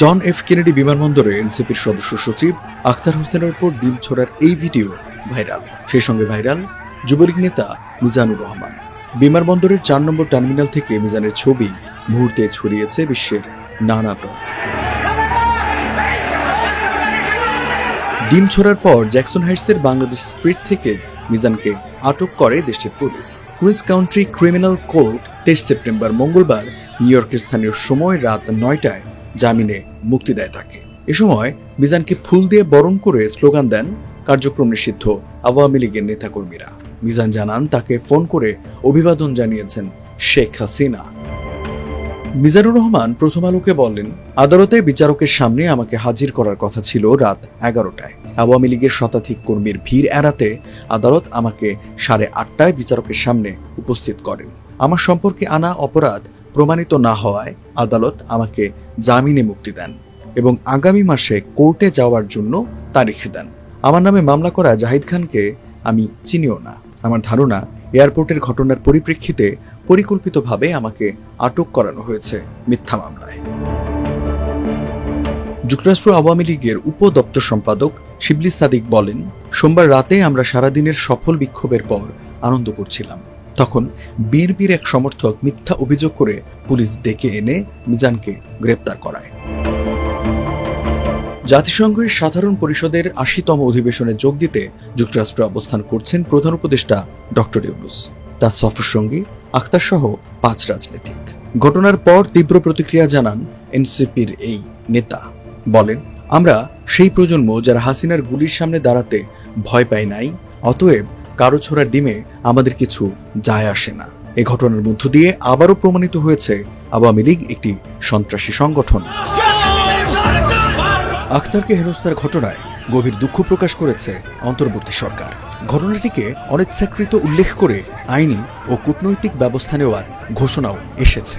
John F Kennedy বিমানবন্দরে এনসিপির সদস্য সচিব আখতার হোসেনের উপর ডিম ছোড়ার এই ভিডিও ভাইরাল। সেই সঙ্গে ভাইরাল যুবলীগ নেতা মিজানুর রহমান। বিমানবন্দরের চার নম্বর টার্মিনাল থেকে মিজানের ছবি মুহূর্তে ছড়িয়েছে বিশ্বের নানা প্রান্তে। ডিম ছোড়ার পর জ্যাকসন হাইটসের বাংলাদেশ স্ট্রিট থেকে মিজানকে আটক করে দেশটির police. Queens country criminal court তেইশ সেপ্টেম্বর মঙ্গলবার নিউ ইয়র্কের স্থানীয় সময় রাত নয়টায় জামিনে মুক্তি দেয় তাকে। এ সময় মিজানকে ফুল দিয়ে বরণ করে স্লোগান দেন কার্যক্রম নিষিদ্ধ আওয়ামী লীগের নেতাকর্মীরা। মিজান জানান, তাকে ফোন করে অভিবাদন জানিয়েছেন শেখ হাসিনা। মিজানুর রহমান প্রথম আলোকে বলেন আদালতে বিচারকের সামনে আমাকে হাজির করার কথা ছিল রাত এগারোটায়। আওয়ামী লীগের শতাধিক কর্মীর ভিড় এড়াতে আদালত আমাকে সাড়ে আটটায় বিচারকের সামনে উপস্থিত করেন। আমার সম্পর্কে আনা অপরাধ প্রমাণিত না হওয়ায় আদালত আমাকে জামিনে মুক্তি দেন এবং আগামী মাসে কোর্টে যাওয়ার জন্য তারিখ দেন। আমার নামে মামলা করা জাহিদ খানকে আমি চিনিও না। আমার ধারণা, এয়ারপোর্টের ঘটনার পরিপ্রেক্ষিতে পরিকল্পিতভাবে আমাকে আটক করানো হয়েছে মিথ্যা মামলায়। যুক্তরাষ্ট্র আওয়ামী লীগের উপ দপ্তর সম্পাদক শিবলি সাদিক বলেন, সোমবার রাতে আমরা সারাদিনের সফল বিক্ষোভের পর আনন্দ করছিলাম। তখন বিএনপির এক সমর্থক মিথ্যা অভিযোগ করে পুলিশ ডেকে এনে মিজানকে গ্রেপ্তার করায়। জাতিসংঘের সাধারণ পরিষদের আশিতম অধিবেশনে যোগ দিতে যুক্তরাষ্ট্র অবস্থান করছেন প্রধান উপদেষ্টা ডক্টর ইউনুস। তার সফর সঙ্গী আখতার সহ পাঁচ রাজনীতিক। ঘটনার পর তীব্র প্রতিক্রিয়া জানান এনসিপির এই নেতা। বলেন, আমরা সেই প্রজন্ম যারা হাসিনার গুলির সামনে দাঁড়াতে ভয় পায় নাই, অতএব কারও ছোড়া ডিমে আমাদের কিছু যায় আসে না। এ ঘটনার মধ্য দিয়ে আবারও প্রমাণিত হয়েছে আওয়ামী লীগ একটি সন্ত্রাসী সংগঠন। আখতারকে হেনস্থার ঘটনায় গভীর দুঃখ প্রকাশ করেছে অন্তর্বর্তী সরকার। ঘটনাটিকে অনিচ্ছাকৃত উল্লেখ করে আইনি ও কূটনৈতিক ব্যবস্থা নেওয়ার ঘোষণাও এসেছে।